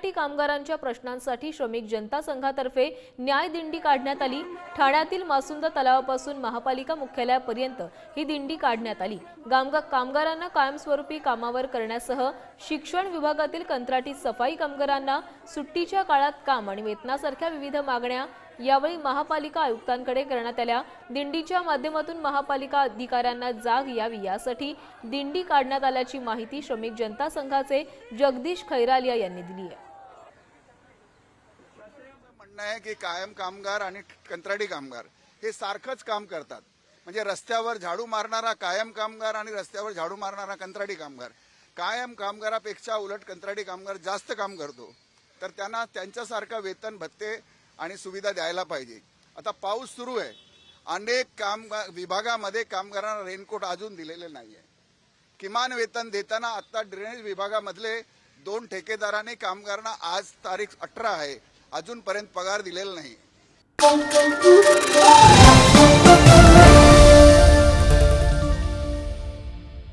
मराठी कामगारांच्या प्रश्नांसाठी श्रमिक जनता संघातर्फे न्याय दिंडी काढण्यात आली. ठाण्यातील मासुंद तलावापासून महापालिका मुख्यालयापर्यंत ही दिंडी काढण्यात आली. कामगारांना कायमस्वरूपी कामावर करण्यासह शिक्षण विभागातील कंत्राटी सफाई कामगारांना सुट्टीच्या काळात काम आणि वेतनासारख्या विविध मागण्या यावेळी महापालिका आयुक्तांकडे करण्यात आल्या. दिंडीच्या माध्यमातून महापालिका अधिकाऱ्यांना जाग यावी यासाठी दिंडी काढण्यात आल्याची माहिती श्रमिक जनता संघाचे जगदीश खैरालिया यांनी दिली आहे. म्हणणं आहे की कायम कामगार आणि कंत्राटी कामगार हे सारखंच काम करतात. म्हणजे रस्त्यावर झाडू मारणारा कायम कामगार आणि रस्त्यावर झाडू मारणारा कंत्राटी कामगार. कायम कामगारापेक्षा उलट कंत्राटी कामगार जास्त काम करतो. तर त्यांना त्यांच्यासारखा वेतन भत्ते आणि सुविधा द्यायला पाहिजे. आता पाऊस सुरू आहे. अनेक कामगार विभागामध्ये कामगारांना रेनकोट अजून दिलेले नाही आहे किमान वेतन देताना आता ड्रेनेज विभागामधले दोन ठेकेदारांनी कामगारांना आज तारीख अठरा आहे. अजूनपर्यंत पगार दिलेला नाही.